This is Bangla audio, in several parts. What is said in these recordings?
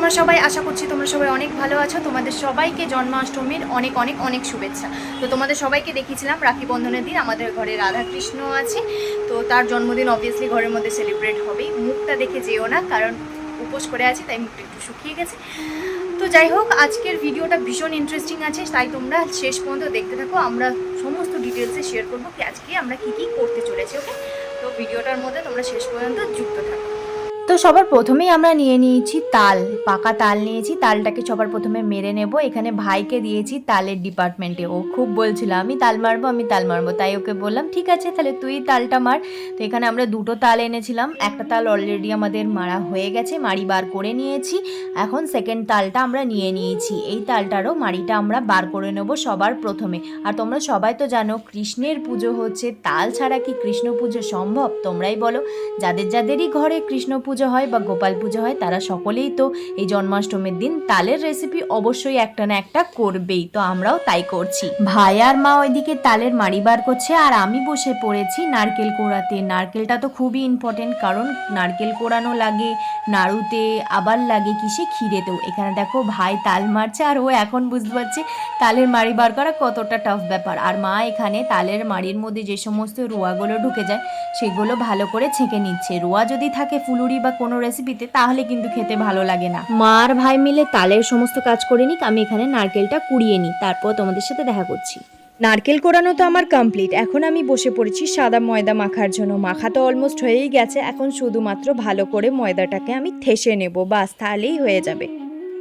তোমরা সবাই আশা করছি তোমরা সবাই অনেক ভালো আছো। তোমাদের সবাইকে জন্মাষ্টমীর অনেক অনেক অনেক শুভেচ্ছা। তো তোমাদের সবাইকে দেখিয়েছিলাম রাখি বন্ধনের দিন। আমাদের ঘরে রাধাকৃষ্ণ আছে। তো তার জন্মদিন অবভিয়াসলি ঘরের মধ্যে সেলিব্রেট হবেই। মুখটা দেখে যেও না, কারণ উপোস করে আছি, তাই মুখটা একটু শুকিয়ে গেছে। তো যাই হোক, আজকের ভিডিওটা ভীষণ ইন্টারেস্টিং আছে, তাই তোমরা শেষ পর্যন্ত দেখতে থাকো। আমরা সমস্ত ডিটেলসে শেয়ার করব, কি আজকে আমরা কি কি করতে চলেছি ওকে তো ভিডিওটার মধ্যে তোমরা শেষ পর্যন্ত যুক্ত থাকো। তো সবার প্রথমেই আমরা নিয়ে নিয়েছি তাল, পাকা তাল নিয়েছি, তালটাকে সবার প্রথমে মেরে নেব। এখানে ভাইকে দিয়েছি তালের ডিপার্টমেন্টে ও খুব বলছিল, আমি তাল মারবো, আমি তাল মারবো। তাই ওকে বললাম, ঠিক আছে, তাহলে তুই তালটা মার। তো এখানে আমরা দুটো তাল এনেছিলাম। একটা তাল অলরেডি আমাদের মারা হয়ে গেছে, মাড়ি বার করে নিয়েছি। এখন সেকেন্ড তালটা আমরা নিয়ে নিয়েছি। এই তালটারও মাড়িটা আমরা বার করে নেব সবার প্রথমে। আর তোমরা সবাই তো জানো, কৃষ্ণের পুজো হচ্ছে। তাল ছাড়া কি কৃষ্ণ পুজো সম্ভব? তোমরাই বলো। যাদের যাদেরই ঘরে কৃষ্ণ পুজো হয় বা গোপাল পুজো হয়, তারা সকলেই তো এই জন্মাষ্টমীর দিন তালের রেসিপি অবশ্যই একটা না একটা করবেই। তো আমরাও তাই করছি। ভাই আর মা ওইদিকে তালের মাড়ি বার করছে আর আমি বসে পড়েছি নারকেল কোড়াতে। নারকেলটা তো খুবই ইম্পর্টেন্ট কারণ নারকেল কোড়ানো লাগে, নাড়ুতে আবার লাগে কিসে? ক্ষীরেতেও। এখানে দেখো ভাই তাল মারছে আর ও এখন বুঝতে পারছে তালের মাড়ি বার করা কতটা টাফ ব্যাপার। আর মা এখানে তালের মাড়ির মধ্যে যে সমস্ত রোয়াগুলো ঢুকে যায়, সেগুলো ভালো করে ছেঁকে নিচ্ছে। রোয়া যদি থাকে ফুলুরি বা কোনো রেসিপিতে তাহলে কিন্তু খেতে ভালো লাগে না। মা আর ভাই মিলে তালের সমস্ত কাজ করে নিক আমি এখানে নারকেলটা কুড়িয়ে নিই তারপর তোমাদের সাথে দেখা করছি। নারকেল কোরানো তো আমার কমপ্লিট এখন আমি বসে পড়েছি সাদা ময়দা মাখার জন্য। মাখা তো অলমোস্ট হয়েই গেছে। এখন শুধুমাত্র ভালো করে ময়দাটাকে আমি থেসে নেব বাস তাহলেই হয়ে যাবে।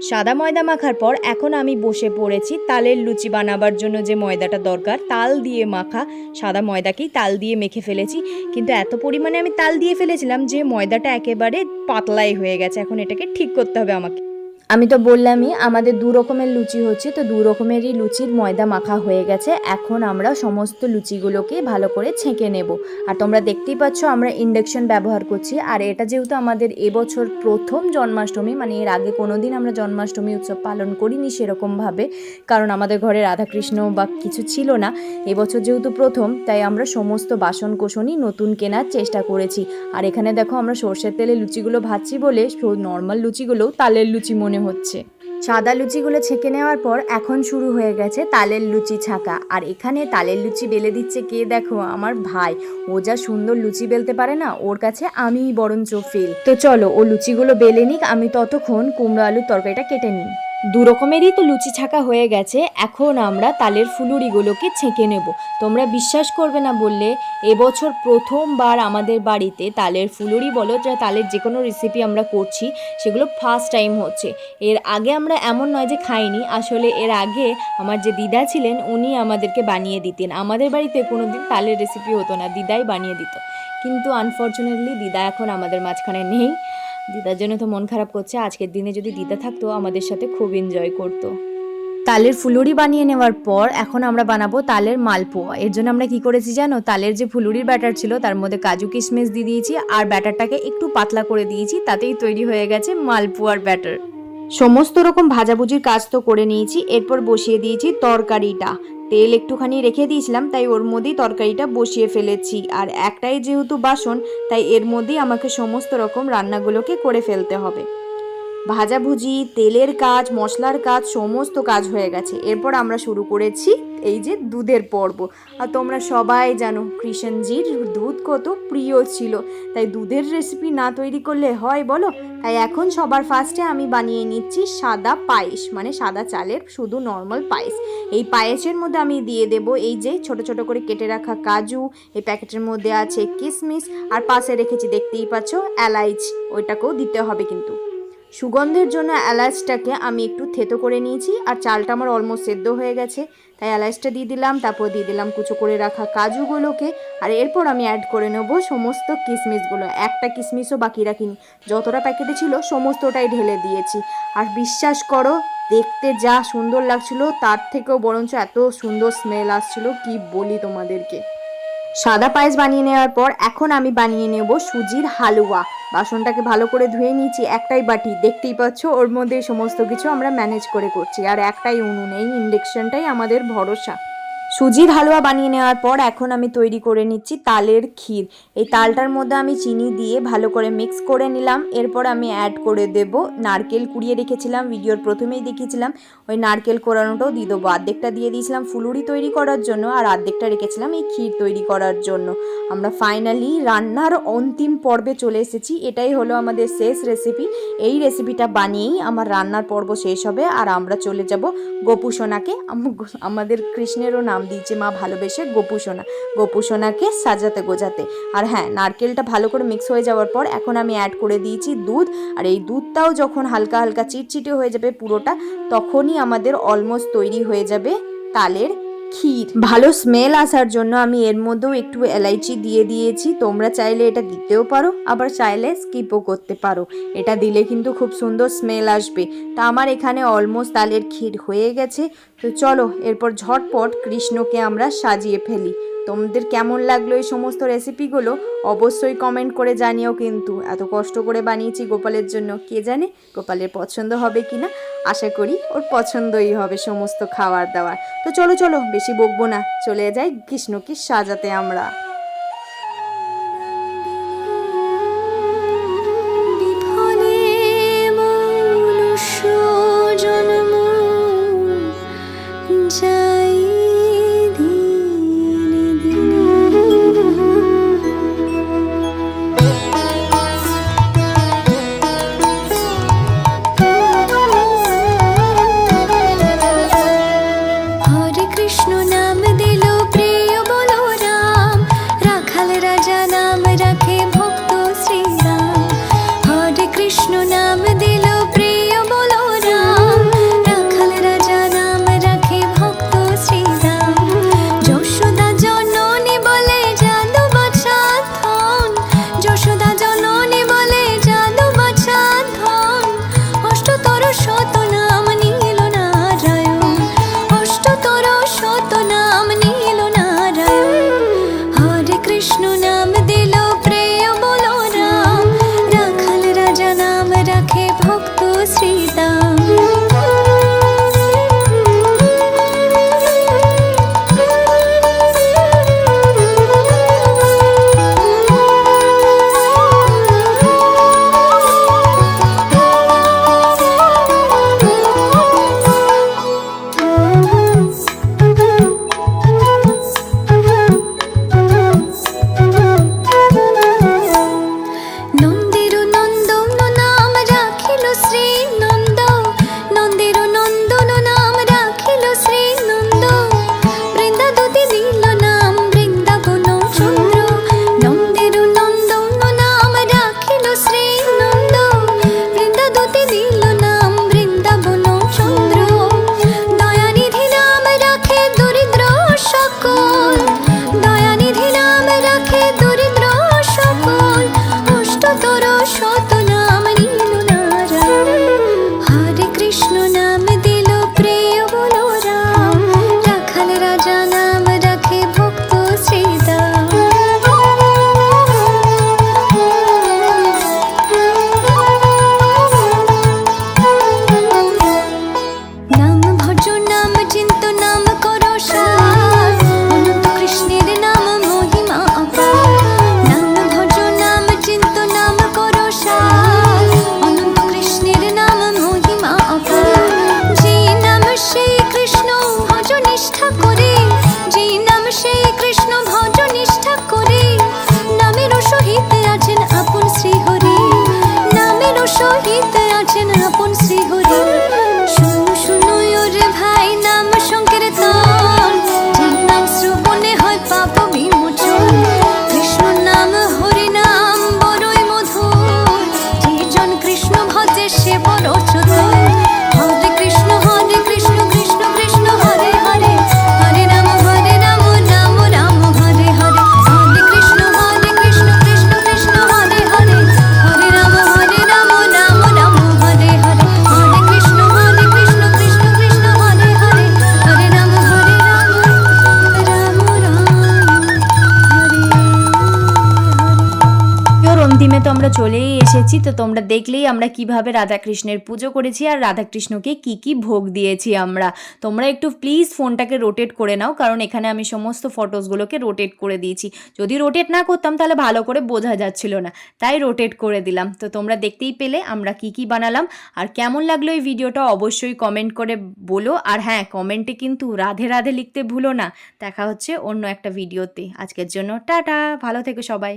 সাদা ময়দা মাখার পর এখন আমি বসে পড়েছি তালের লুচি বানাবার জন্য যে ময়দাটা দরকার, তাল দিয়ে মাখা সাদা ময়দাকেই তাল দিয়ে মেখে ফেলেছি। কিন্তু এত পরিমাণে আমি তাল দিয়ে ফেলেছিলাম যে ময়দাটা একেবারে পাতলাই হয়ে গেছে, এখন এটাকে ঠিক করতে হবে আমাকে। আমি তো বললামই, আমাদের দু রকমের লুচি হচ্ছে, তো দু রকমেরই লুচির ময়দা মাখা হয়ে গেছে। এখন আমরা সমস্ত লুচিগুলোকে ভালো করে ছেঁকে নেব। আর তোমরা দেখতেই পাচ্ছ, আমরা ইন্ডাকশন ব্যবহার করছি। আর এটা যেহেতু আমাদের এবছর প্রথম জন্মাষ্টমী মানে এর আগে কোনো দিন আমরা জন্মাষ্টমী উৎসব পালন করিনি সেরকমভাবে, কারণ আমাদের ঘরে রাধাকৃষ্ণ বা কিছু ছিল না। এবছর যেহেতু প্রথম, তাই আমরা সমস্ত বাসন কোসনই নতুন কেনার চেষ্টা করেছি। আর এখানে দেখো, আমরা সর্ষের তেলে লুচিগুলো ভাজছি বলে নর্মাল লুচিগুলোও তালের লুচি মনে হচ্ছে। সাদা লুচিগুলো ছেঁকে নেওয়ার পর এখন শুরু হয়ে গেছে তালের লুচি ছাঁকা। আর এখানে তালের লুচি বেলে দিচ্ছে কে দেখো? আমার ভাই। ও যা সুন্দর লুচি বেলতে পারে না, ওর কাছে আমিই বরঞ্চ ফেল তো চলো, ও লুচিগুলো বেলে নিক, আমি ততক্ষণ কুমড়ো আলুর তরকারিটা কেটে নিই। দু রকমেরই তো লুচি ছাঁকা হয়ে গেছে, এখন আমরা তালের ফুলুরিগুলোকে ছেঁকে নেব। তোমরা বিশ্বাস করবে না বললে, এবছর প্রথমবার আমাদের বাড়িতে তালের ফুলুরি বলো, যা তালের যে কোনো রেসিপি আমরা করছি, সেগুলো ফার্স্ট টাইম হচ্ছে। এর আগে আমরা এমন নয় যে খাইনি, আসলে এর আগে আমার যে দিদা ছিলেন, উনি আমাদেরকে বানিয়ে দিতেন। আমাদের বাড়িতে কোনো দিন তালের রেসিপি হতো না, দিদাই বানিয়ে দিত। কিন্তু আনফর্চুনেটলি দিদা এখন আমাদের মাঝখানে নেই। দিদার জন্য তো মন খারাপ করছে, আজকের দিনে যদি দিদা থাকতো, আমাদের সাথে খুব এনজয় করতো। তালের ফুলুরি বানিয়ে নেওয়ার পর এখন আমরা বানাবো তালের মালপোয়া। এর জন্য আমরা কি করেছি জানো? তালের যে ফুলুরির ব্যাটার ছিল, তার মধ্যে কাজু কিশমিশ দিয়ে দিয়েছি, আর ব্যাটারটাকে একটু পাতলা করে দিয়েছি, তাতেই তৈরি হয়ে গেছে মালপোয়ার ব্যাটার। সমস্ত রকম ভাজাভুজির কাজ তো করে নিয়েছি, এরপর বসিয়ে দিয়েছি তরকারিটা। তেল একটুখানি রেখে দিয়েছিলাম, তাই ওর মধ্যেই তরকারিটা বসিয়ে ফেলেছি। আর একটাই যেহেতু বাসন, তাই এর মধ্যেই আমাকে সমস্ত রকম রান্নাগুলোকে করে ফেলতে হবে। ভাজাভুজি, তেলের কাজ, মশলার কাজ, সমস্ত কাজ হয়ে গেছে। এরপর আমরা শুরু করেছি এই যে দুধের পর্ব। আর তোমরা সবাই জানো কৃষণজির দুধ কত প্রিয় ছিল। তাই দুধের রেসিপি না তৈরি করলে হয় বলো? তাই এখন সবার ফার্স্টে আমি বানিয়ে নিচ্ছি সাদা পায়েস মানে সাদা চালের শুধু নর্মাল পায়েস। এই পায়েসের মধ্যে আমি দিয়ে দেব এই যে ছোট ছোট করে কেটে রাখা কাজু, এই প্যাকেটের মধ্যে আছে কিশমিশ আর পাশে রেখেছি দেখতেই পাচ্ছ, এলাইচ, ওইটাকেও দিতে হবে কিন্তু। সুগন্ধের জন্য এলাচটাকে আমি একটু থেতো করে নিয়েছি আর চালটা আমার অলমোস্ট সেদ্ধ হয়ে গেছে। তাই এলাচটা দিয়ে দিলাম, তারপর দিয়ে দিলাম কুচো করে রাখা কাজুগুলোকে। আর এরপর আমি অ্যাড করে নেব সমস্ত কিশমিশগুলো একটা কিশমিশও বাকি রাখিনি। যতটা প্যাকেটে ছিল সমস্তটাই ঢেলে দিয়েছি। আর বিশ্বাস করো, দেখতে যা সুন্দর লাগছিল, তার থেকেও বরঞ্চ এত সুন্দর স্মেল আসছিল, কি বলি তোমাদেরকে। সাদা পায়েস বানিয়ে নেওয়ার পর এখন আমি বানিয়ে নেব সুজির হালুয়া। বাসনটাকে ভালো করে ধুয়ে নিয়েছি একটাই বাটি। দেখতেই পাচ্ছ, ওর মধ্যে সমস্ত কিছু আমরা ম্যানেজ করে করছি। আর একটাই উনুন, এই ইন্ডেকশনটাই আমাদের ভরসা। সুজির হালুয়া বানিয়ে নেওয়ার পর এখন আমি তৈরি করে নিচ্ছি তালের ক্ষীর। এই তালটার মধ্যে আমি চিনি দিয়ে ভালো করে মিক্স করে নিলাম। এরপর আমি অ্যাড করে দেব নারকেল। কুড়িয়ে রেখেছিলাম ভিডিওর প্রথমেই দেখিয়েছিলাম। ওই নারকেল কোরানোটাও দিয়ে দেবো। অর্ধেকটা দিয়ে দিয়েছিলাম ফুলুরি তৈরি করার জন্য আর অর্ধেকটা রেখেছিলাম এই ক্ষীর তৈরি করার জন্য। আমরা ফাইনালি রান্নার অন্তিম পর্বে চলে এসেছি। এটাই হলো আমাদের শেষ রেসিপি এই রেসিপিটা বানিয়েই আমার রান্নার পর্ব শেষ হবে। আর আমরা চলে যাব গোপুসোনাকে আম- আমাদের কৃষ্ণেরও নাম দিয়েছে মা ভালোবেসে গোপুসোনা গোপুসোনাকে সাজাতে গোজাতে। আর হ্যাঁ নারকেলটা ভালো করে মিক্স হয়ে যাওয়ার পর এখন আমি অ্যাড করে দিয়েছি দুধ। আর এই দুধটাও যখন হালকা হালকা চিটচিটে হয়ে যাবে পুরোটা, তখনই আমাদের অলমোস্ট তৈরি হয়ে যাবে তালের ক্ষীর। ভালো স্মেল আসার জন্য আমি এর মধ্যেও একটু এলাইচি দিয়ে দিয়েছি। তোমরা চাইলে এটা দিতেও পারো, আবার চাইলে স্কিপও করতে পারো। এটা দিলে কিন্তু খুব সুন্দর স্মেল আসবে। তা আমার এখানে অলমোস্ট তালের ক্ষীর হয়ে গেছে। তো চলো, এরপর ঝটপট কৃষ্ণকে আমরা সাজিয়ে ফেলি। তোমাদের কেমন লাগল এই সমস্ত রেসিপিগুলো অবশ্যই কমেন্ট করে জানিও কিন্তু। এত কষ্ট করে বানিয়েছি গোপালের জন্য। কে জানে গোপালের পছন্দ হবে কি না আশা করি ওর পছন্দই হবে সমস্ত খাবার দাওয়ার তো চলো চলো, বেশি বকবো না। চলে যাই কৃষ্ণকে সাজাতে আমরা। যাই সহিত আছেন আপন শ্রীহরি। শুনো শুনো ওরে ভাই, নাম সংকীর্তন। ঠিক নাম শ্রবণে হয় পাপ বিমোচন। কৃষ্ণ নাম, হরি নাম, বড়ই মধুর। জন কৃষ্ণ ভজে সে বড় নিয়েছি তো তোমরা দেখলেই আমরা কীভাবে রাধাকৃষ্ণের পুজো করেছি আর রাধাকৃষ্ণকে কি কি ভোগ দিয়েছি আমরা। তোমরা একটু প্লিজ ফোনটাকে রোটেট করে নাও, কারণ এখানে আমি সমস্ত ফটোসগুলোকে রোটেট করে দিয়েছি। যদি রোটেট না করতাম তাহলে ভালো করে বোঝা যাচ্ছিল না, তাই রোটেট করে দিলাম। তো তোমরা দেখতেই পেলে আমরা কি কি বানালাম, আর কেমন লাগল এই ভিডিওটা অবশ্যই কমেন্ট করে বলো। আর হ্যাঁ কমেন্টে কিন্তু রাধে রাধে লিখতে ভুলো না। দেখা হচ্ছে অন্য একটা ভিডিওতে। আজকের জন্য টাটা, ভালো থেকো সবাই।